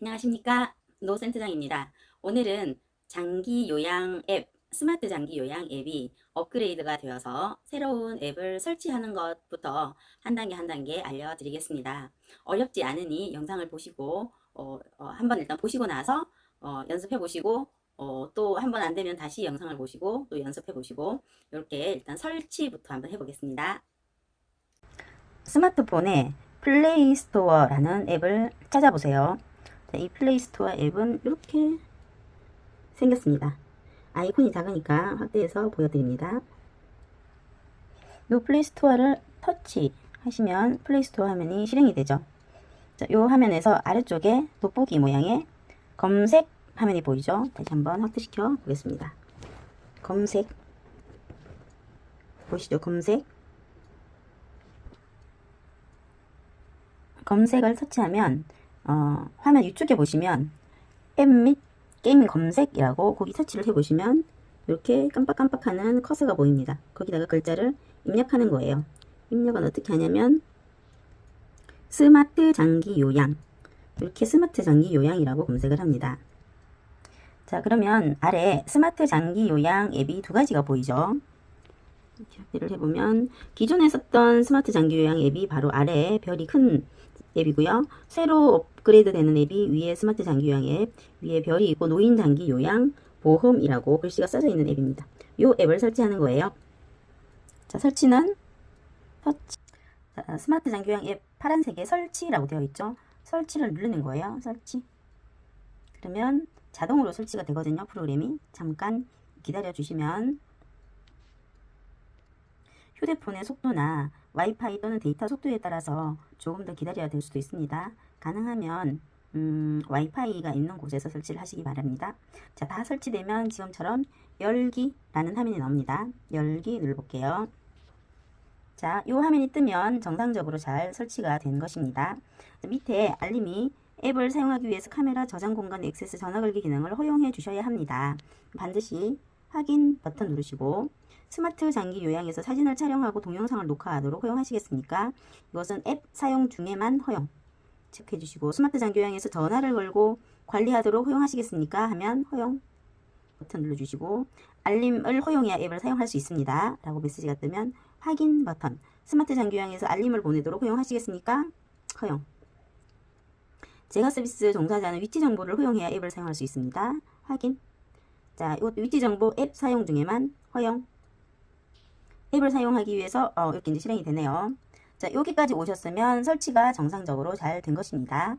안녕하십니까 노센트장입니다. 오늘은 장기 요양 앱 스마트 장기 요양 앱이 업그레이드가 되어서 새로운 앱을 설치하는 것부터 한 단계 한 단계 알려드리겠습니다. 어렵지 않으니 영상을 보시고 어, 어, 한번 일단 보시고 나서 어, 연습해 보시고 어, 또 한 번 안 되면 다시 영상을 보시고 또 연습해 보시고 이렇게 일단 설치부터 한번 해보겠습니다. 스마트폰에 플레이 스토어라는 앱을 찾아보세요. 자, 이 플레이 스토어 앱은 이렇게 생겼습니다. 아이콘이 작으니까 확대해서 보여드립니다. 이 플레이 스토어를 터치 하시면 플레이 스토어 화면이 실행이 되죠. 자, 이 화면에서 아래쪽에 돋보기 모양의 검색 화면이 보이죠? 다시 한번 확대시켜 보겠습니다. 검색 보시죠? 검색 검색을 터치하면 어, 화면 위쪽에 보시면 앱 및 게임 검색이라고 거기 터치를 해보시면 이렇게 깜빡깜빡하는 커서가 보입니다. 거기다가 글자를 입력하는 거예요. 입력은 어떻게 하냐면 스마트 장기 요양 이렇게 스마트 장기 요양이라고 검색을 합니다. 자 그러면 아래 스마트 장기 요양 앱이 두 가지가 보이죠. 확대를 해보면 기존에 썼던 스마트 장기 요양 앱이 바로 아래 별이 큰 앱이고요. 새로 업그레이드 되는 앱이 위에 스마트 장기 요양 앱, 위에 별이 있고 노인 장기 요양 보험이라고 글씨가 써져 있는 앱입니다. 이 앱을 설치하는 거예요. 자, 설치는 터치. 자, 스마트 장기 요양 앱 파란색에 설치라고 되어 있죠. 설치를 누르는 거예요. 설치. 그러면 자동으로 설치가 되거든요. 프로그램이. 잠깐 기다려 주시면 휴대폰의 속도나 와이파이 또는 데이터 속도에 따라서 조금 더 기다려야 될 수도 있습니다. 가능하면 음, 와이파이가 있는 곳에서 설치를 하시기 바랍니다. 자, 다 설치되면 지금처럼 열기라는 화면이 나옵니다. 열기 눌러볼게요. 자, 이 화면이 뜨면 정상적으로 잘 설치가 된 것입니다. 밑에 알림이 앱을 사용하기 위해서 카메라 저장 공간 액세스 전화 걸기 기능을 허용해 주셔야 합니다. 반드시 확인 버튼 누르시고 스마트 장기 요양에서 사진을 촬영하고 동영상을 녹화하도록 허용하시겠습니까? 이것은 앱 사용 중에만 허용. 체크해 주시고 스마트 장기 요양에서 전화를 걸고 관리하도록 허용하시겠습니까? 하면 허용 버튼 눌러주시고 알림을 허용해야 앱을 사용할 수 있습니다. 라고 메시지가 뜨면 확인 버튼 스마트 장기 요양에서 알림을 보내도록 허용하시겠습니까? 허용 제가 서비스 종사자는 위치 정보를 허용해야 앱을 사용할 수 있습니다. 확인 자, 이것도 위치 정보 앱 사용 중에만 허용 앱을 사용하기 위해서 어, 이렇게 이제 실행이 되네요. 자, 여기까지 오셨으면 설치가 정상적으로 잘 된 것입니다.